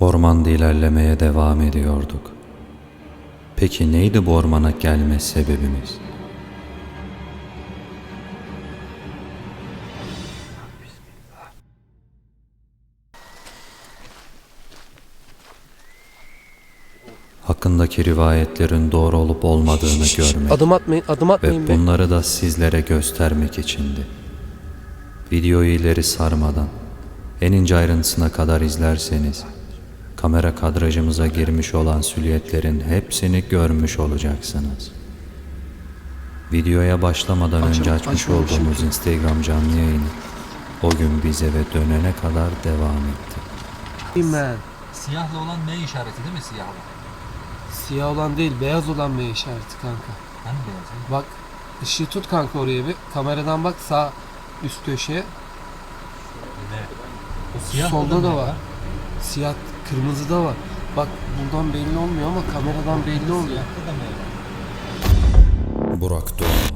Ormanda ilerlemeye devam ediyorduk. Peki neydi bu ormana gelme sebebimiz? Hakkındaki rivayetlerin doğru olup olmadığını görmek Adım atmayın, adım atmayın ve be. bunları da sizlere göstermek içindi. Videoyu ileri sarmadan en ince ayrıntısına kadar izlerseniz kamera kadrajımıza girmiş olan süliyetlerin hepsini görmüş olacaksınız. Videoya başlamadan önce açmış açmamışım olduğumuz Instagram canlı yayını o gün bize ve dönene kadar devam etti. Ben. Siyahlı olan M işareti değil mi siyahlı? Siyah olan değil, beyaz olan M işareti kanka. Hani beyaz? Bak, ışığı tut kanka oraya bir. Kameradan bak sağ üst köşeye. Ne? O siyah Solda da var. Siyah, kırmızı da var. Bak buradan belli olmuyor ama kameradan belli oluyor. Burak Doğan